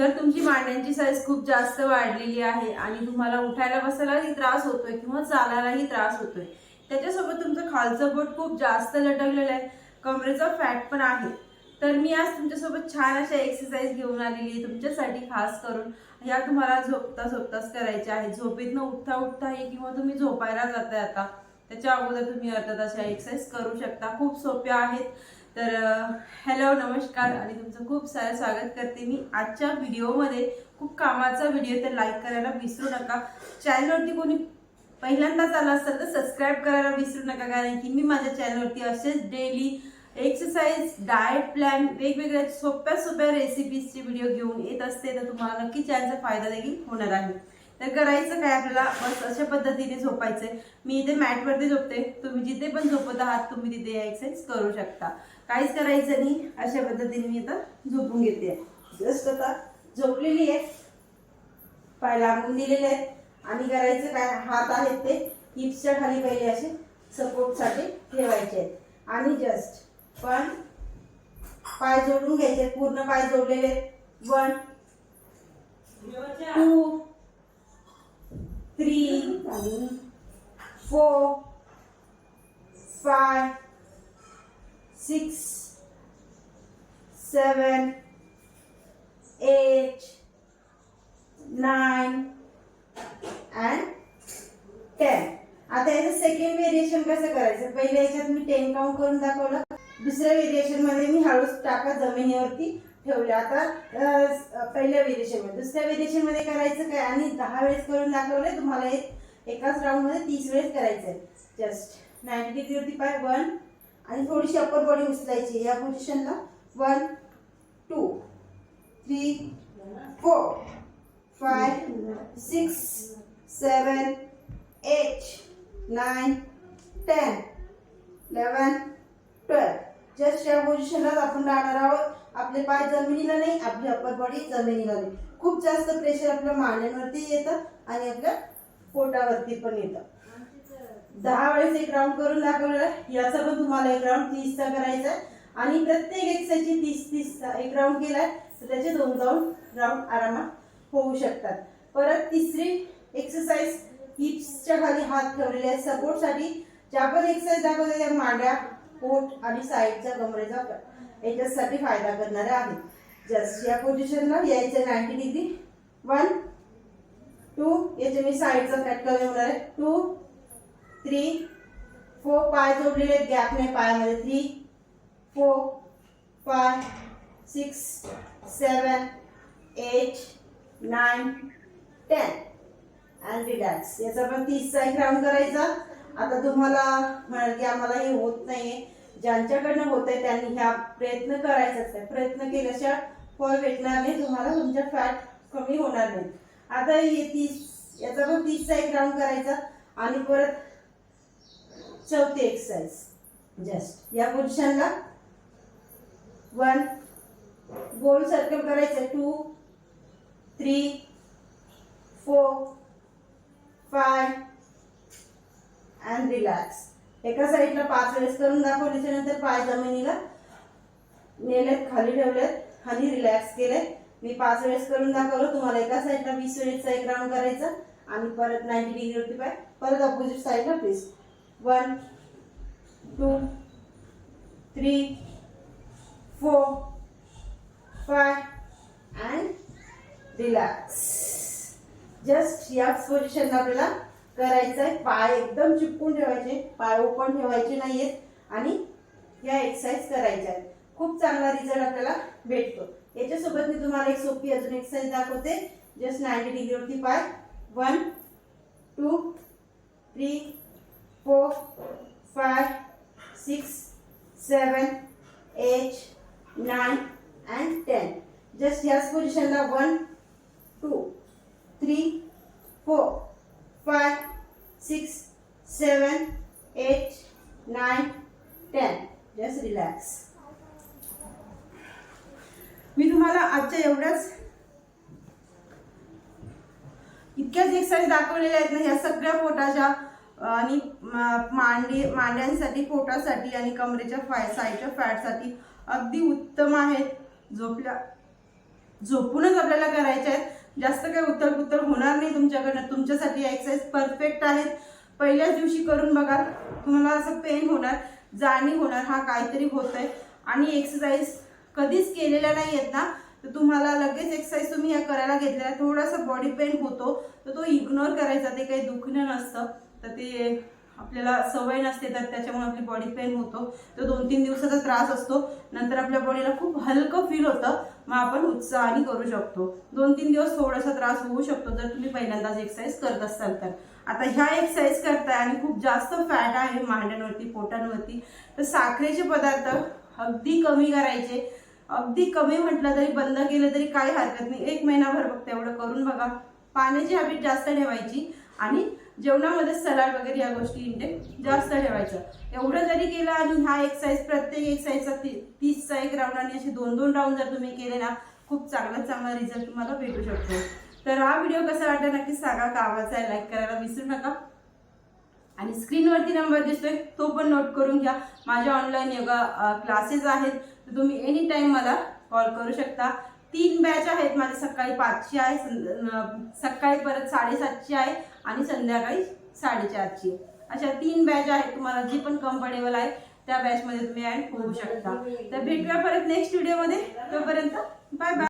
जर तुमची मांड्यांची साईज खूप जास्त वाढलेली आहे आणि तुम्हाला उठायला बसायलाही त्रास होतोय किंवा चालायलाही त्रास होतोय त्याच्यासोबत तुमचं खालचं बोट खूप जास्त लटकलेलं आहे. कमरेचा फॅट पण आहे. तर मी आज तुमच्यासोबत छान अशा एक्सरसाइज घेऊन आलेली आहे तुमच्यासाठी खास करून. ह्या तुम्हाला झोपता झोपताच करायच्या आहेत झोपेतनं उठता उठताही किंवा तुम्ही झोपायला जाताय आता त्याच्या अगोदर तुम्ही अर्थात अशा एक्सरसाइज करू शकता. खूप सोप्या आहेत. तर हॅलो नमस्कार आणि तुमचं खूप सारं स्वागत करते मी आजच्या व्हिडिओमध्ये. खूप कामाचा व्हिडिओ तर लाईक करायला विसरू नका. चॅनलवरती कोणी पहिल्यांदाच आला असेल तर सबस्क्राईब करायला विसरू नका कारण की मी माझ्या चॅनलवरती असेच डेली एक्सरसाइज डाएट प्लॅन वेगवेगळ्या सोप्या सोप्या रेसिपीजचे व्हिडिओ घेऊन येत असते तर तुम्हाला नक्कीच याचा फायदा देखील होणार आहे. तर करायचं काय आपल्याला? बस अशा पद्धतीने झोपायचंय. मी इथे मॅटवरती झोपते. तुम्ही जिथे पण झोपत आहात तुम्ही तिथे एक्सरसाइज करू शकता. काहीच करायचं नाही. अशा पद्धतीने मी आता झोपून घेते. जस्ट आता झोपलेली आहे. पाय लांबून दिलेले आहेत. आणि करायचं काय? हात आहेत ते. हिप्सच्या खाली पहिले असे सपोर्टसाठी ठेवायचे आहेत. आणि जस्ट पण पाय जोडून घ्यायचे पूर्ण पाय जोडलेले आहेत. One two three four five six seven eight, nine and ten. आता याचं सेकंड व्हेरिएशन कसं करायचं? पहिल्या याच्यात मी टेन काउंट करून दाखवलं. दुसऱ्या व्हेरिएशनमध्ये मी हळूच टाका जमिनीवरती ठेवले. आता पहिल्या व्हेरिएशनमध्ये. दुसऱ्या व्हेरिएशनमध्ये करायचं काय? आणि दहा वेळेस करून दाखवलंय. तुम्हाला एक एकाच राऊंडमध्ये तीस वेळेस करायचंय. जस्ट नाईन्टी डिग्रीवरती पाय. वन आणि थोडीशी अप्पर बॉडी उचलायची. या पोझिशनला one two three four five six seven eight nine ten eleven twelve just या पोझिशनलाच आपण राहणार आहोत. आपले पाय जमिनीला नाही आपली अप्पर बॉडी जमिनीला नाही. खूप जास्त प्रेशर आपल्या मांड्यांवरती येतं आणि आपल्या पोटावरती पण येतं. दहा वेळेस एक राऊंड करून दाखवलं याचा पण तुम्हाला एक राऊंड तीसचा करायचा आहे. आणि प्रत्येक एक्सरसाइजची तीस तीसचा एक राऊंड केलाय. तर त्याचे दोन दोन राऊंड आरामात होऊ शकतात. परत तिसरी एक्सरसाइज हिप्सच्या खाली हात ठेवलेले आहेत. सपोर्टसाठी ज्या पण एक्सरसाइज दाखवते त्या मांड्या पोट आणि साईडच्या कमरेचा याच्यासाठी फायदा करणाऱ्या आहेत. जस्ट या पोझिशनला यायचं नाईन्टी डिग्री वन टू याचे मी साईडचा फॅट कमी होणार आहे. टू थ्री फोर पाय जोडलेले आहेत गॅपने पायामध्ये. Three four five six seven eight nine ten. And relax याचा पण तीसचा एक राऊंड करायचा. आता तुम्हाला म्हणाल की आम्हाला हे होत नाहीये. ज्यांच्याकडनं होत आहे त्यांनी ह्या प्रयत्न करायचाच आहे. प्रयत्न केल्याशिवाय फळ भेटणार नाही. तुम्हाला तुमच्या फॅट कमी होणार नाही. आता हे तीस याचा पण तीसचा एक राऊंड करायचा. आणि परत चौथी एक्सरसाइज जस्ट या पोझिशनला वन गोल सर्कल करायचं two three four five and relax एका साईडला पाच वेळेस करून दाखवल्याच्या नंतर पाय जमिनीला नेलेत खाली ठेवलेत आणि रिलॅक्स केले मी पाच वेळेस करून दाखवलं. तुम्हाला एका साईडला वीस वेळेसचा एक राऊंड करायचा. आणि परत नाईन्टी डिग्रीवरती पाय. परत ऑपोजिट साईडला please one two three four five and relax. Just याच पोझिशनला आपल्याला करायचं आहे पाय एकदम चिपकून ठेवायचे. पाय ओपन ठेवायचे नाहीयेत. आणि या एक्सरसाइज करायच्या आहेत खूप चांगला रिझल्ट आपल्याला भेटतो. याच्यासोबत मी तुम्हाला एक सोपी अजून एक्सरसाइज दाखवते. जस्ट नाईन्टी डिग्रीवरती पाय. One two three four five six seven eight nine and ten. Just याच पोझिशनला one two three four five six seven eight nine ten. Just relax. मी तुम्हाला आजच्या एवढ्याच इतक्याच एक्सरसाइज दाखवलेल्या आहेत ना ह्या सगळ्या पोटाच्या आणि मांडी मांड्यांसाठी पोटासाठी आणि कमरेच्या फाय साईडच्या फॅटसाठी अगदी उत्तम आहेत. झोपल्या झोपूनच आपल्याला करायच्या आहेत. जास्त काही उत्तर पुतर होणार नाही तुमच्याकडनं. तुमच्यासाठी एक्सरसाइज परफेक्ट आहेत. पहिल्याच दिवशी करून बघा तुम्हाला असं पेन होणार जाणीव होणार हा काहीतरी होत आहे आणि एक्सरसाइज कधीच केलेल्या नाही आहेत ना तर तुम्हाला लगेच एक्सरसाइज तुम्ही या करायला घेतलेला थोडासा बॉडी पेन होतो तर तो इग्नोर करायचा ते काही दुखणं नसतं. तर ते आपल्याला सवय नसते तर त्याच्यामुळे आपली बॉडी पेन होतो. तो दोन तीन दिवसाचा त्रास असतो. नंतर आपल्या बॉडीला खूप हलकं फील होतं. मग आपण उत्साहाने करू शकतो. दोन तीन दिवस थोडासा त्रास होऊ शकतो जर तुम्ही पहिल्यांदाच एक्सरसाइज करत असाल तर. आता ह्या एक्सरसाइज करताय आणि खूप जास्त फॅट आहे मांड्यांवरती पोटांवरती तर साखरेचे पदार्थ अगदी कमी करायचे. अगदी कमी म्हटलं तरी बंद केलं तरी काही हरकत नाही. एक महिनाभर फक्त एवढं करून बघा. पाण्याची हॅबिट जास्त ठेवायची आणि जेवणामध्ये सलाड वगैरे या गोष्टी इंटेक जास्त ठेवायचं. एवढं जरी केलं आणि हा एक्सरसाइज प्रत्येक एक्सरसाइजचा ती तीसचा एक राऊंड आणि असे दोन दोन राऊंड जर तुम्ही केले ना खूप चांगला चांगला रिझल्ट तुम्हाला भेटू शकतो. तर हा व्हिडिओ कसा वाटला नक्की सांगा कामाचा आहे लाईक करायला विसरू नका. आणि स्क्रीनवरती नंबर दिसतोय तो पण नोट करून घ्या. माझ्या ऑनलाईन योगा क्लासेस आहेत. तर तुम्ही एनी टाईम मला कॉल करू शकता. तीन बॅच आहेत माझे सकाळी पाचची आहे सकाळी परत साडेसातची आहे आणि संध्याकाळी साडेचारची अशा तीन बॅच आहेत तुम्हाला जी पण कम्फर्टेबल आहे त्या बॅचमध्ये तुम्ही ॲड होऊ शकता. तर भेटूया परत नेक्स्ट व्हिडिओमध्ये तोपर्यंत बाय बाय